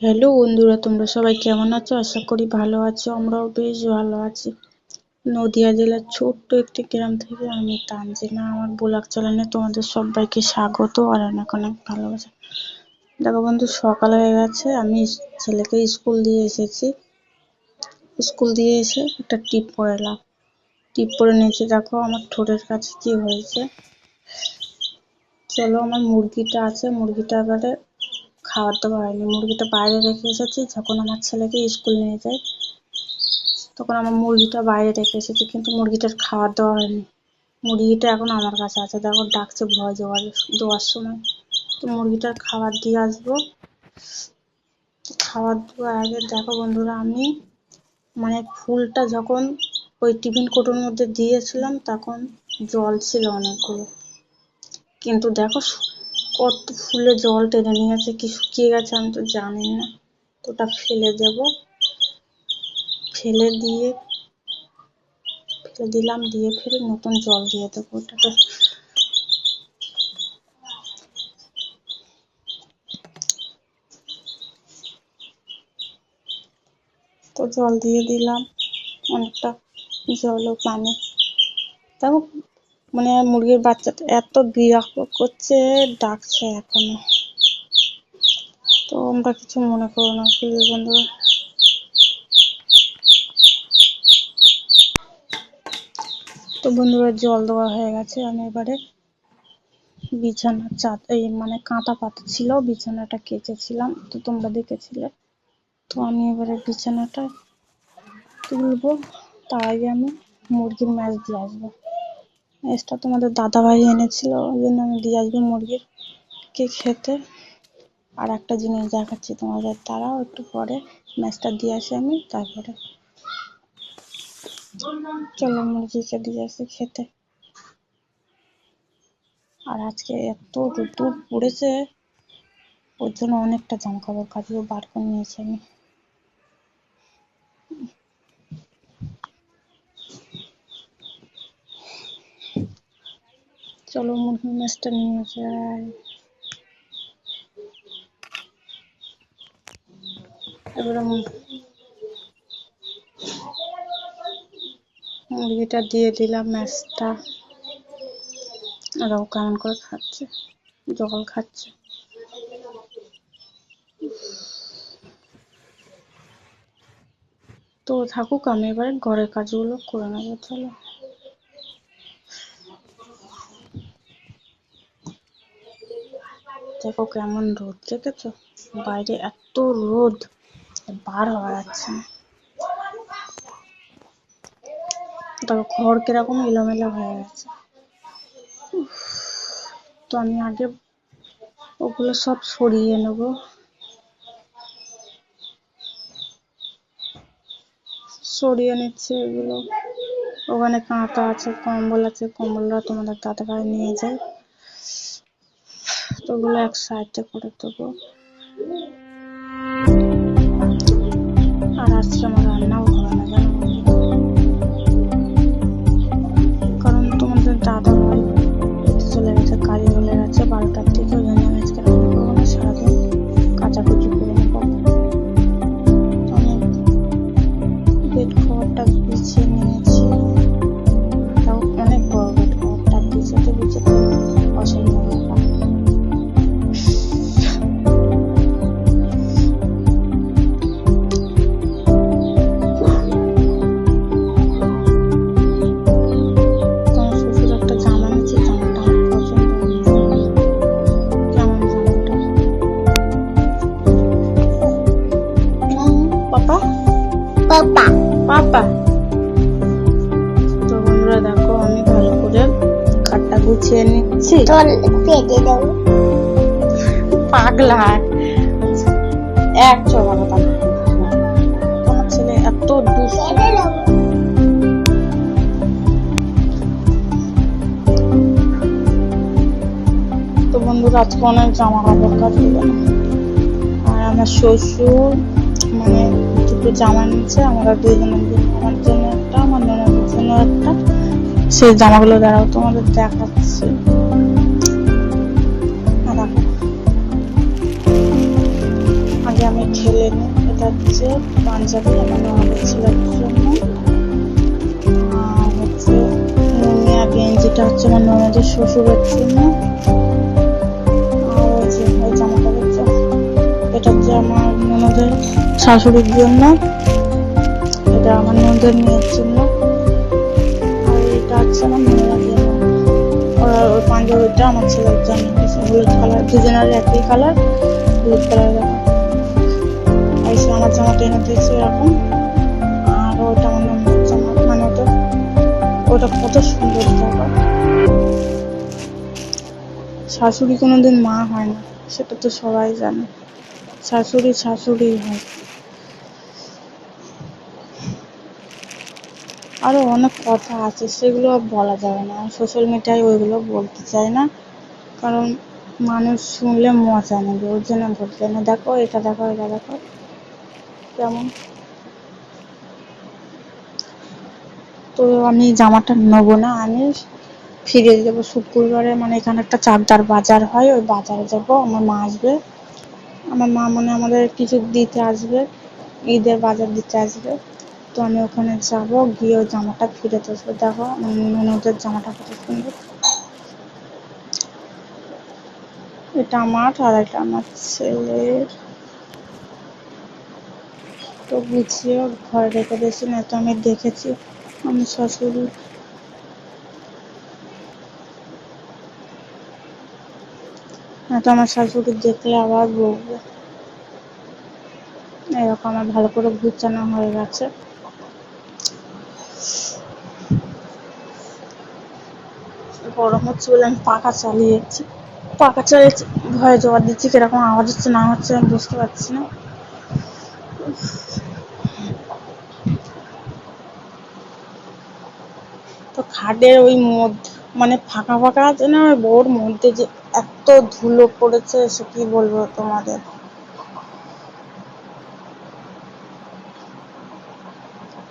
Hello বন্ধুরা, তোমরা সবাই কেমন আছো? আশা করি ভালো আছো, আমরাও বেশ ভালো আছি। নদিয়া জেলার ছোট্ট একটি গ্রাম থেকে আমি তানজিনা, আমার ব্লগ চ্যানেলে তোমাদের সবাইকে স্বাগত আর অনেক অনেক ভালোবাসা। দেখো বন্ধু, সকাল হয়ে গেছে, আমি ছেলেকে স্কুল দিয়ে এসেছি। স্কুল দিয়ে এসে একটা টিপ পরে এলাম টিপ পরে নিয়েছি, দেখো আমার ঠোঁটের কাছে কি হয়েছে। চলো আমার মুরগিটা আছে, মুরগিটা এবারে খাবার দাবার হয়নি। মুরগিটা বাইরে রেখে এসেছি, যখন আমার ছেলেকে স্কুল নিয়ে যাই তখন আমার মুরগিটা বাইরে রেখে এসেছি, কিন্তু মুরগিটার খাবার দেওয়া হয়নি। মুরগিটা এখন আমার কাছে আছে, দেখো ডাকছে ভয় দেওয়ার দেওয়ার সময়। তো মুরগিটার খাবার দিয়ে আসব। খাবার দেওয়ার আগে দেখো বন্ধুরা, আমি মানে ফুলটা যখন ওই টিফিন কোটোর মধ্যে দিয়েছিলাম, তখন জল ছিল অনেকগুলো। কিন্তু দেখো কত ফুলে জল টেনে নিয়ে গেছে, কি শুকিয়ে গেছে আমি তো জানি না। ওটা ফেলে দেব। ফেলে দিয়ে, ফেলে দিলাম, দিয়ে ফেলে নতুন জল দিয়ে দেবো ওটাতে। তো জল দিয়ে দিলাম, অনেকটা জল ও পানি। দেখো মানে মুরগির বাচ্চাটা এত বিরক্ত করছে, ডাকছে এখনও। তো আমরা কিছু মনে করো না প্লিজ বন্ধুরা। তো বন্ধুরা, জল দেওয়া হয়ে গেছে। আমি এবারে বিছানা চাদ এই মানে কাঁথা পাতা ছিল, বিছানাটা কেচেছিলাম। তো তোমরা দেখেছিলে। তো আমি এবারে বিছানাটা তুলবো আগে আমি মুরগির ম্যাচ দিয়ে আসব। ম্যাচটা তোমাদের দাদাভাই এনেছিল, ওই জন্য আমি দিয়ে আসব মুরগির কে খেতে। আর একটা জিনিস দেখাচ্ছি তোমাদের তারাও একটু পরে ম্যাচটা দিয়ে আসি আমি, তারপরে। চলো মুরগিকে দিয়ে আসি খেতে। আর আজকে এত রোদ্দুর পড়েছে, ওর জন্য অনেকটা জামা কাপড় কাচবো বার করে নিয়েছি আমি। চলো মুরগির মাছটা নিয়ে যাই। এবারে মুরগিটা দিয়ে দিলাম ম্যাচটা আর ও কেমন করে খাচ্ছে, জল খাচ্ছে। তো থাকুক, আমি এবারে ঘরের কাজগুলো করে নেব, চলো। দেখো কেমন রোদ, দেখেছ? বাইরে এত রোদ, বার হওয়া যাচ্ছে না। দেখো, ঘর কীরকম এলোমেলো হয়ে গেছে। তো আমি আগে ওগুলো সব সরিয়ে নেব। সরিয়ে নিচ্ছে এগুলো। ওখানে কাঁথা আছে, কম্বল আছে, কম্বলটা তোমাদের দাদাভাই নিয়ে যায়। ওগুলো এক সাইডে করে দেবো? আর আজকে আমার রান্নাও তোর পেটে দেবো পাগলা। এক চলা তোমার ছেলে এত তো বন্ধুরা, আজকে অনেক জামা কাপড় কাচবে আর আমার শ্বশুর মানে দুটো জামা নিচ্ছে আমরা দুজনের জন্য আমার জন্য একটা, আমার ননদের জন্য একটা। সেই জামাগুলো দাঁড়াও তোমাদের দেখাচ্ছি। ছেলে নেই এটা হচ্ছে পাঞ্জাবি আমার ছেলের জন্য আর হচ্ছে নুনিয়া গেঞ্জিটা হচ্ছে আমার ননদের শ্বশুরের জন্য। আর যে জামাটা হচ্ছে, এটা হচ্ছে আমার ননদের শাশুড়ির জন্য। এটা আমার ননদের মেয়ের জন্য। আর এটা হচ্ছে আমার আর ওই পাঞ্জাবিটা আমার ছেলের জন্য। হলুদ কালার, দুজনের একই কালার, হলুদ কালার। আমার জামাটা এনে দিয়েছে এরকম। আর ওটা আমার জামা মানে তো ওটা কত সুন্দর জামা শাশুড়ি কোনোদিন মা হয় না, সেটা তো সবাই জানে। শাশুড়ি শাশুড়ি হয়। আরও অনেক কথা আছে, সেগুলো বলা যাবে না। সোশ্যাল মিডিয়ায় ওইগুলো বলতে চাই না। কারণ মানুষ শুনলে মজা নেবে, ওর জন্য বলতে না। দেখো, এটা দেখো এটা দেখো। কেমন তো আমি জামাটা নেব না, আমি ফিরে যাব শুক্রবারে মানে এখানে একটা চাকদার বাজার হয়, ওই বাজারে যাব, আমার মা আসবে। আমার মা মনে আমাদের কিছু দিতে আসবে, ঈদের বাজার দিতে আসবে। তো আমি ওখানে যাব, গিয়ে ওই জামাটা ফিরে আসব। দেখো ননদের জামাটা কত সুন্দর। এটা আমার আর এটা আমার ছেলের তো গুছিয়ে ঘরে না তো আমি দেখেছি। আমার শাশুড়ি না তো আমার শাশুড়ি দেখলে আবার বলবে। এরকম আমার ভালো করে গুছানো হয়ে গেছে। গরম হচ্ছে বলে আমি পাখা চালিয়েছি। পাখা চালিয়েছি, ভয়ে জবাব দিচ্ছি, কীরকম আওয়াজ হচ্ছে না হচ্ছে আমি বুঝতে পারছি না তো খাটের ওই মধ্যে মানে ফাঁকা ফাঁকা আছে না ওই ওর মধ্যে যে এত ধুলো পড়েছে, সে কি বলব তোমাদের?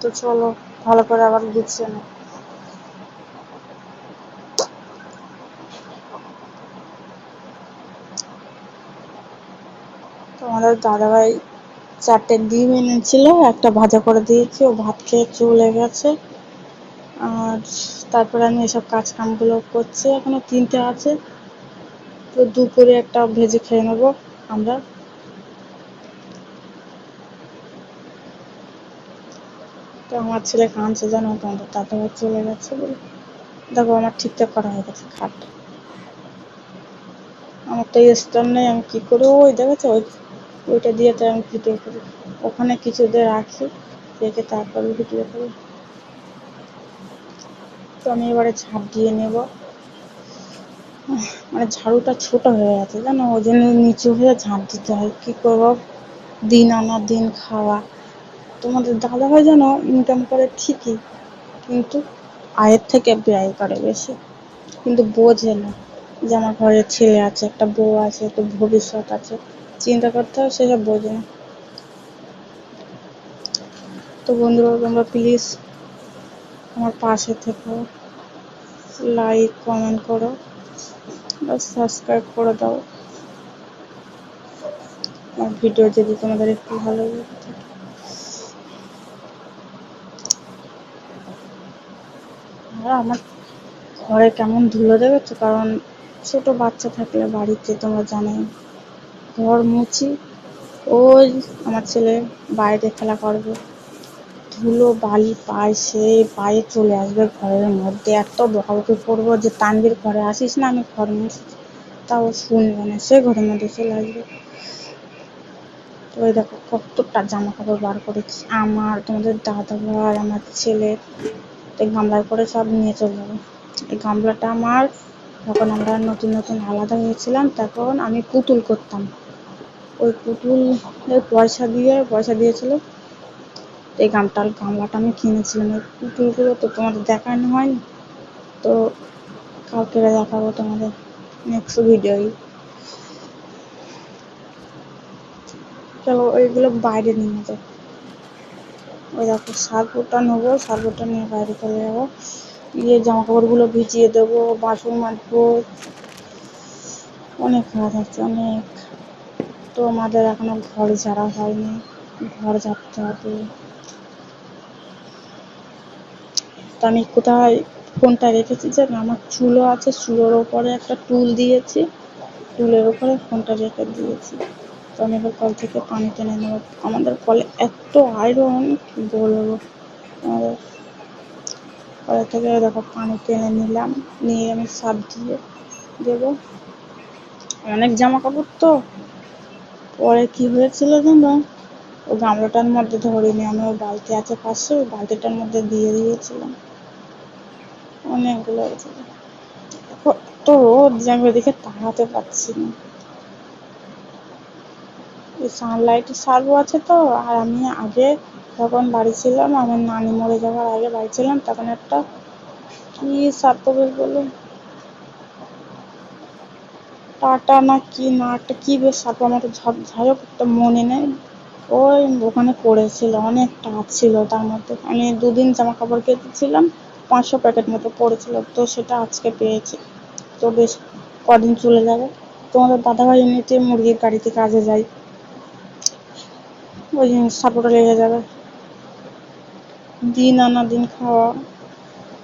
তো চলো, ভালো করে আবার গুছিয়ে নে তোমাদের দাদাভাই চারটে ডিম এনেছিল, একটা ভাজা করে দিয়েছি, ও ভাত খেয়ে চলে গেছে। আর তারপরে আমি এসব কাজ কামগুলো করছি, এখনও তিনটে আছে। তো দুপুরে একটা ভেজে খেয়ে নেব আমরা। তো আমার ছেলে কাঁদছে জানো তোমাদের দাদাভাই চলে গেছে বলে। দেখো, আমার ঠিকঠাক করা হয়ে গেছে, খাট। আমার তো স্টোন নেই, আমি কি করে? ওই দেখেছ, ওই ওইটা দিয়ে তো আমি ভিডিও করি। ওখানে কিছুদের রাখি, রেখে তারপরে ভিডিও করি। তো আমি এবারে ঝাড় দিয়ে নেব। মানে ঝাড়ুটা ছোট হয়ে গেছে জানো, ওই জন্য নিচু হয়ে ঝাড় দিতে হয়। কি করব? দিন আনা, দিন খাওয়া। তোমাদের দাদা ভাই যেন ইনকাম করে ঠিকই, কিন্তু আয়ের থেকে ব্যয় করে বেশি, কিন্তু বোঝে না যে আমার ঘরে ছেলে আছে, একটা বউ আছে, একটা ভবিষ্যৎ আছে। চিন্তা করতে হয় সেসব বোঝে না। তো বন্ধুরা, তোমরা প্লিজ আমার পাশে থেকো। লাইক কমেন্ট করো। সাবস্ক্রাইব করে দাও। আমার ভিডিও যদি তোমাদের একটু ভালো লেগে থাকে। আর আমার ঘরে কেমন ধুলো দেখেছ কারণ ছোট বাচ্চা থাকলে বাড়িতে তোমরা জানোই। ঘর মুছি, ওই আমার ছেলে বাইরে খেলা করবে। ধুলো বালি পায় সে পায়ে চলে আসবে ঘরের মধ্যে। এত বকাবকি করব যে তানবির ঘরে আসিস না, আমি ঘর মুছি। তাও শুনবে না, সে ঘরের মধ্যে চলে আসবে। ওই দেখো, কতটা জামা কাপড় বার করেছি। আমার, তোমাদের দাদা ভাই, আমার ছেলে, এই গামলায় করে সব নিয়ে চলে যাব। এই গামলাটা আমার, যখন আমরা নতুন নতুন আলাদা হয়েছিলাম, তখন আমি পুতুল করতাম। ওই পুতুল পয়সা দিয়ে, পয়সা দিয়েছিল এই গামটার গামলাটা আমি কিনেছিলাম। ওই পুতুলগুলো তো তোমাদের দেখানো হয়নি। তো কালকে দেখাবো তোমাদের নেক্সট ভিডিওই চলো, ওইগুলো বাইরে নিয়ে যাও। ওই দেখো সার্ফটা নেব সার্ফটা নিয়ে বাইরে চলে যাব। গিয়ে জামা কাপড়গুলো ভিজিয়ে দেবো, বাসন মাজবো। অনেক কাজ আছে, অনেক। তো আমাদের এখনও ঘর ঝাড়া হয়নি। ঘর ঝাড়তে হবে। তো আমি কোথায়, ফোনটা রেখেছি যে আমার চুলো আছে, চুলোর ওপরে একটা টুল দিয়েছি। টুলের ওপরে ফোনটা রেখে দিয়েছি। তো আমি এবার কল থেকে পানি টেনে নেব। আমাদের কলে এত আয়রন কি বলব? আমাদের কলের থেকে দেখো পানি টেনে নিলাম, নিয়ে আমি সাপ দিয়ে দেবো। অনেক জামা কাপড় তো। পরে কি হয়েছিল জানো? ও গামলাটার মধ্যে ধরিনি আমি ওই বালতি আছে পাশে, ওই বালতিটার মধ্যে দিয়ে দিয়েছিলাম। অনেকগুলো হয়েছিল তো রোদ যে আমি ওদিকে তাড়াতে পারছি না। সানলাইট সার্ভো আছে তো, আর আমি আগে যখন বাড়ি ছিলাম, আমার নানি মরে যাওয়ার আগে বাড়ি ছিলাম, তখন একটা কি সার্ভো বেশ বলে টাটা না কি না একটা কি বেশ সার্ভো আমার যাই হোক, একটা মনে নেই। ওই ওখানে পড়েছিল, অনেক টাচ ছিল তার মধ্যে। আমি দুদিন জামা কাপড় কেটেছিলাম পাঁচশো প্যাকেট মতো পড়েছিল, তো সেটা আজকে পেয়েছি। তো বেশ কদিন চলে যাবে। তোমাদের দাদাভাই এমনিতে মুরগির গাড়িতে কাজে যায়। ওই সাপোর্টে লেগে যাবে। দিন আনা দিন খাওয়া,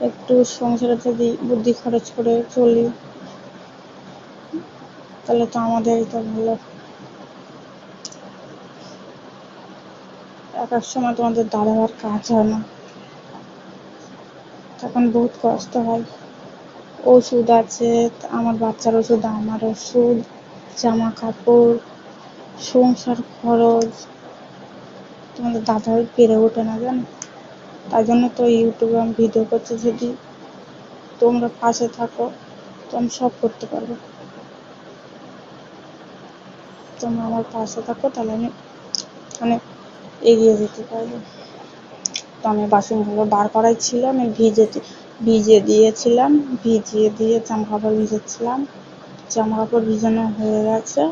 একটু সংসারে যদি বুদ্ধি খরচ করে চলি, তাহলে তো আমাদেরই তো ভালো। এক এক সময় তোমাদের দাদাভার কাজ হয় না। তখন বহুত কষ্ট হয়। ওষুধ আছে, আমার বাচ্চার ওষুধ, আমার ওষুধ জামা কাপড় সংসার খরচ। তোমাদের দাদাভাই পেরে ওঠে না জানো? তাই জন্য তো ইউটিউবে আমি ভিডিও করছি যদি তোমরা পাশে থাকো, তো আমি সব করতে পারব। তোমরা আমার পাশে থাকো, তাহলে আমি মানে এগিয়ে যেতে পারব। তো আমি বাসনগুলো বার করাই ছিল আমি ভিজে ভিজে দিয়েছিলাম, ভিজিয়ে দিয়ে জামা কাপড় ভিজেছিলাম। জামা কাপড় ভিজানো হয়ে গেছে,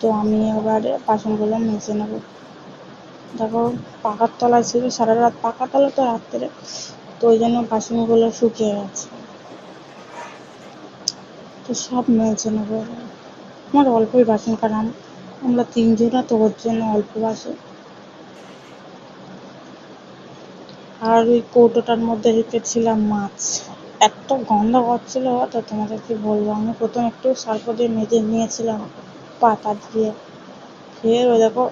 তো আমি এবারে বাসনগুলো মেজে নেব। দেখো, পাকার তলায় ছিল, সারা রাত পাকা তলা তো রাত্রে, তো ওই জন্য বাসনগুলো শুকিয়ে গেছে। তো সব মেজে নেব। আমার অল্পই বাসন, কারণ আম- আমরা তিনজনা তো ওর জন্য অল্প বাসন। আর ওই কৌটোটার মধ্যে রেখেছিলাম মাছ। এত গন্ধ করছিল তো তোমাদের কি বলব, আমি প্রথম একটু সার্ফ দিয়ে মেজে নিয়েছিলাম পাতা দিয়ে। ফের ওই দেখো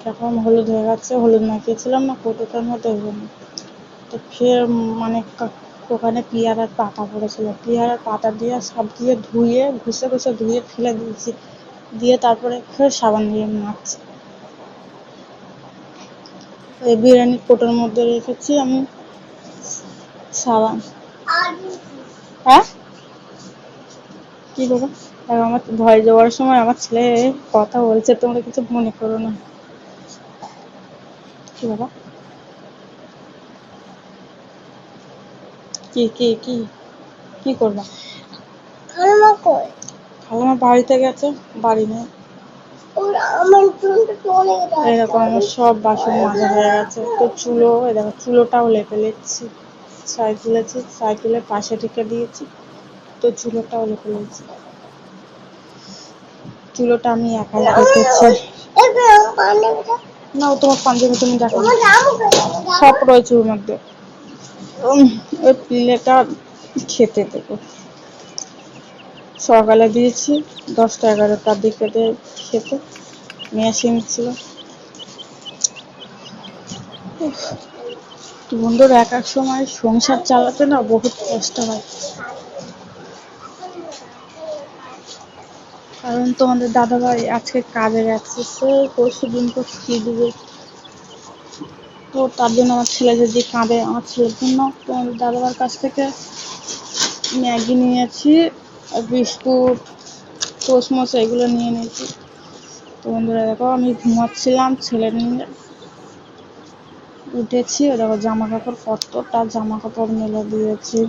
কীরকম হলুদ হয়ে গেছে, হলুদ মাখিয়েছিলাম না, কৌটোটার মধ্যে ওই জন্য তো ফের মানে ওখানে পেয়ারার পাতা পড়েছিল। পেয়ারার পাতা দিয়ে সব দিয়ে ধুয়ে, ঘষে ঘষে ধুয়ে ফেলে দিয়েছি। দিয়ে তারপরে ফের সাবান দিয়ে মাখছি। এই বিরিয়ানির কোটোর মধ্যে রেখেছি আমি। সাবান হ্যাঁ? কি বাবা আমার ভয় যাওয়ার সময় আমার ছেলে কথা বলছে তোমরা কিছু মনে করো না। কি বাবা কি কি কি? কি করবা? খালামা বাড়িতে গেছে বাড়ি নেই। ওরা আমার সব বাসন মাজা হয়ে গেছে। তো চুলো এই দেখো চুলোটাও লেপে তুলেছি ছাই তুলে পাশে রেখে দিয়েছি। তো চুলোটাও লেপে নিয়েছি। চুলোটা আমি একাই এবার না ও তোমার পাঞ্জাবি তুমি দেখো সব রয়েছে ওর মধ্যে। ওই পিলেটা খেতে দেবো। সকালে দিয়েছি দশটা এগারোটার দিকে দিয়ে ছিল বন্ধুরা, এক এক সময় সংসার চালাতে না বহুত কষ্ট হয়। কারণ তোমাদের দাদাভাই আজকে কাজে গেছে পরশু দিন তো ছুটি দিবে। তো তার জন্য আমার ছেলে যদি কাঁদে, আমার ছেলের জন্য তোমাদের দাদাভাইয়ের কাছ থেকে ম্যাগি নিয়েছি, আর বিস্কুট টোস্টমোস এগুলো নিয়ে নিয়েছি। তো বন্ধুরা দেখো, আমি ঘুমাচ্ছিলাম, ছেলে নিয়ে উঠেছি। দেখো জামা কাপড় কতটা জামা কাপড় মেলে দিয়েছি।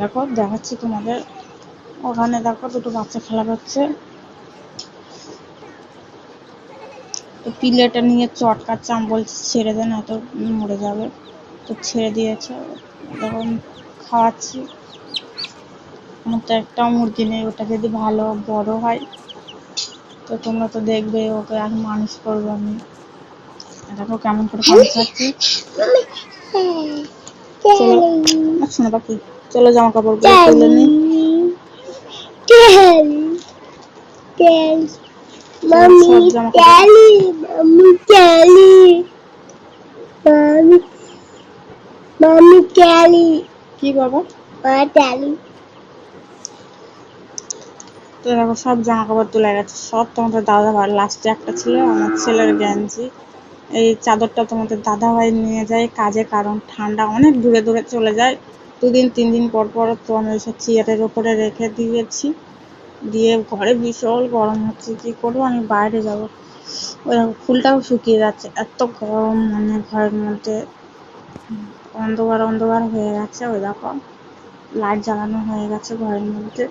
দেখো, দেখাচ্ছি তোমাদের। ওখানে দেখো, দুটো বাচ্চা খেলা করছে। তো পিলেটা নিয়ে চটকাচ্ছে, আমি বলছি, ছেড়ে দে না তো মরে যাবে। তো ছেড়ে দিয়েছে। দেখো খাওয়াচ্ছি। আমার তো একটাও মুরগি নেই, ওটা যদি ভালো বড় হয় তো তোমরা তো দেখবে ওকে আর মানুষ করব আমি। দেখো কেমন করে আচ্ছা না বাকি। চলো জামা কাপড়গুলো তুলে নি। কি বাবা. তো দেখো সব জামা কাপড় তুলে গেছে সব তোমাদের দাদা ভাই লাস্টে একটা ছিল, আমার ছেলের গেঞ্জি। এই চাদরটা তোমাদের দাদা ভাই নিয়ে যায়, কাজে কারণ ঠান্ডা অনেক দূরে দূরে চলে যায়। দুদিন, তিন দিন পর পর তো আমি ওইসব চেয়ারের ওপরে রেখে দিয়েছি। দিয়ে ঘরে বিশাল গরম হচ্ছে, কি করব? আমি বাইরে যাব। ওই ফুলটাও শুকিয়ে যাচ্ছে, এত গরম মানে ঘরের মধ্যে। অন্ধকার অন্ধকার হয়ে গেছে, ওই দেখো। লাইট জ্বালানো হয়ে গেছে ঘরের মধ্যে।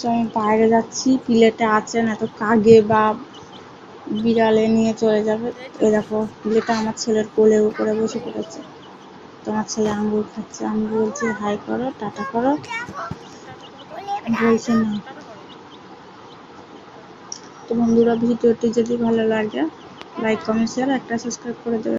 তো আমি বাইরে যাচ্ছি, প্লেটে আছে না তো কাগে বা বিড়ালে নিয়ে চলে যাবে। এই দেখো প্লেটে আমার ছেলের কোলের উপরে বসে পড়েছে। তোমার ছেলে আঙ্গুর খাচ্ছে। আমি বলছি, হাই করো, টাটা করো। বলছে, না। তো বন্ধুরা, ভিডিওটি যদি ভালো লাগে, লাইক, কমেন্ট শেয়ার একটা সাবস্ক্রাইব করে দেবে।